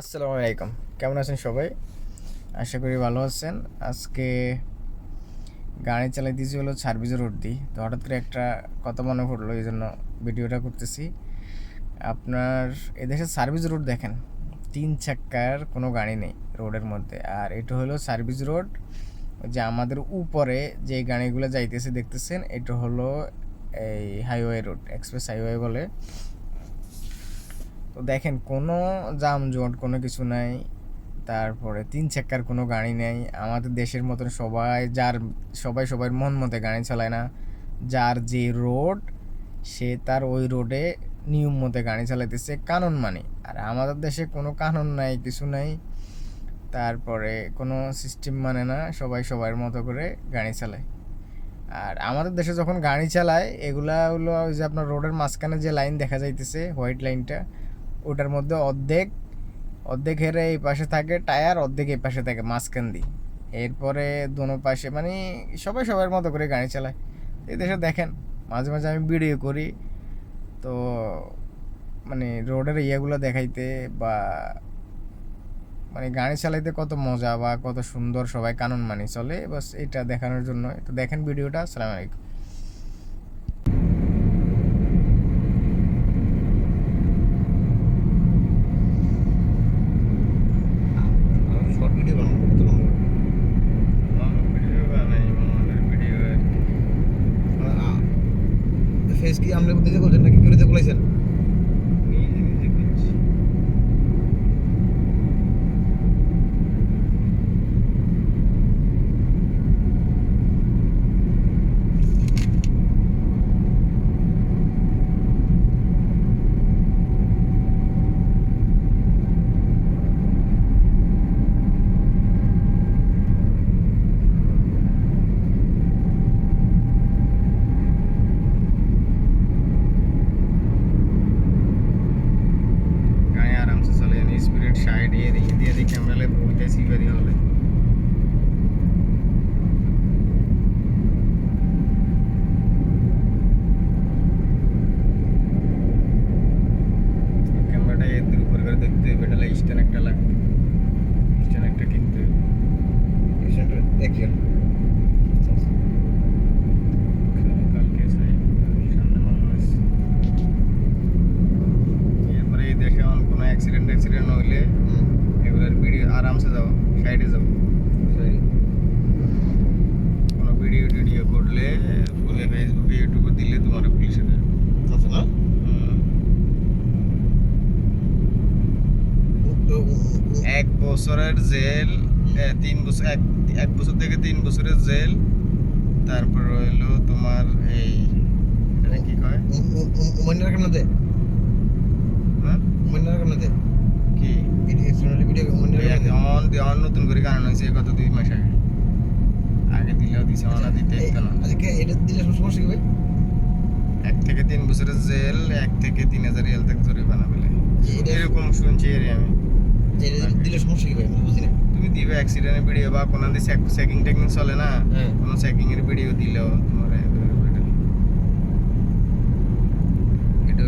আসসালামু আলাইকুম। কেমন আছেন সবাই? আশা করি ভালো আছেন। আজকে গাড়ি চালাইতেছি হলো সার্ভিস রোড দিয়ে তো হঠাৎ করে একটা কথা মনে পড়ল, এই জন্য ভিডিওটা করতেছি। আপনার এদেশে সার্ভিস রোড দেখেন, তিন চাক্কার কোনো গাড়ি নেই রোডের মধ্যে। আর এটা হলো সার্ভিস রোড যে আমাদের উপরে যে গাড়িগুলো যাইতেছে দেখতেছেন, এটা হলো এই হাইওয়ে রোড, এক্সপ্রেস হাইওয়ে বলে। তো দেখেন, কোনো যানজট, কোনো কিছু নাই। তারপরে তিন চাক্কার কোনো গাড়ি নেই। আমাদের দেশের মতন সবাই, যার, সবাই সবার মন মতে গাড়ি চালায় না। যার যে রোড, সে তার ওই রোডে নিয়ম মতে গাড়ি চালাইতেছে, কানুন মানে। আর আমাদের দেশে কোনো কানুন নাই, কিছু নাই। তারপরে কোনো সিস্টেম মানে না, সবাই সবার মতো করে গাড়ি চালায়। আর আমাদের দেশে যখন গাড়ি চালায়, এগুলা হলো যে আপনার রোডের মাঝখানে যে লাইন দেখা যাইতেছে হোয়াইট লাইনটা ওটার মধ্যে অর্ধেক অর্ধেক হেরে এই পাশে থাকে টায়ার, অর্ধেক এই পাশে থাকে মাঝখান দিয়ে। এরপরে দোনো পাশে মানে সবাই সবার মতো করে গাড়ি চালায়। এই দেশে দেখেন, মাঝে মাঝে আমি ভিডিও করি। তো মানে রোডের ইয়েগুলো দেখাইতে বা মানে গাড়ি চালাইতে কত মজা বা কত সুন্দর সবাই কানুন মানি চলে। বাস এটা দেখানোর জন্য তো দেখেন ভিডিওটা আসসালামু আলাইকুম শর্ট ভিডিও বানাবো কত লম্বা ফেস কি আমলে নিজে করছেন নাকি কেউ নিজে চলে शायद ये দিয়ে ক্যামেরা বইতেছি বেরিয়ে হলে ক্যামেরাটা এর উপর করে দেখতে বেটা একটা লাগবে একটা কিনতে হবে দেখলেন কালকে চাই সামনে মনে আছে এরপরে এই দেশে আমার কোনো অ্যাক্সিডেন্ট অ্যাক্সিডেন্ট হইলে এগুলোর ভিডিও আরামসে যাও সাইডে যাও কোনো ভিডিও টিডিও করলে ফোনে ফেসবুকে ইউটিউবে দিলে তোমার পুলিশে দেবে আচ্ছা না এক বছরের জেল তিন বছর এক এক বছর থেকে তিন বছরের জেল। তারপর হইল তোমার এই এটা কি কয়? মহিলার কেন দে হ্যাঁ? কেন দে কি? ওই কেন নতুন করে কারণ হয়েছে কত দুই মাস। আগে আগে দিলেও দিছে না দিতে দিত না এটা দিলে সমস্যা কি ভাই? এক থেকে তিন বছরের জেল এক থেকে তিন হাজার রিয়াল থেকে জরিমানা পেলে। এরকম শুনছি এর আমি। যে দিলে সমস্যা কি ভাই? আমি বুঝি না। তুমি দিবে অ্যাক্সিডেন্টের ভিডিও বা কোনো দিন চেকিং টেকিং চলে না হ্যাঁ। কোনো চেকিং এর ভিডিও দিলেও তোমার এটা।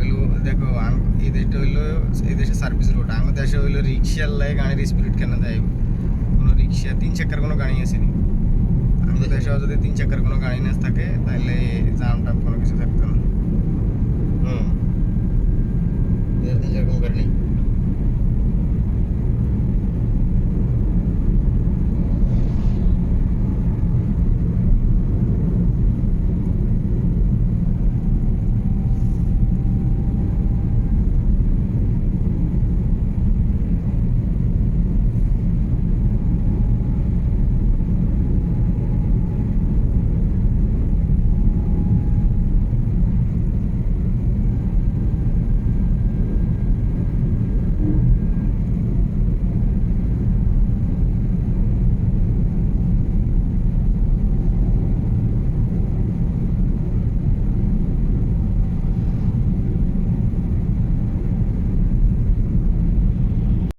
হইল দেখো এই দেশটা হইল এই দেশে সার্ভিস রোড আমাদের দেশে হইল রিক্সার লাই গাড়ির স্পিড কেন দেয়? কোনো রিক্সা তিন চাকার কোনো গাড়ি আছেনি আমাদের দেশে যদি তিন চাকার কোনো গাড়ি না থাকে তাহলে জাম টাম কোনো কিছু থাকতো না। হুম। গাড়ি নেই।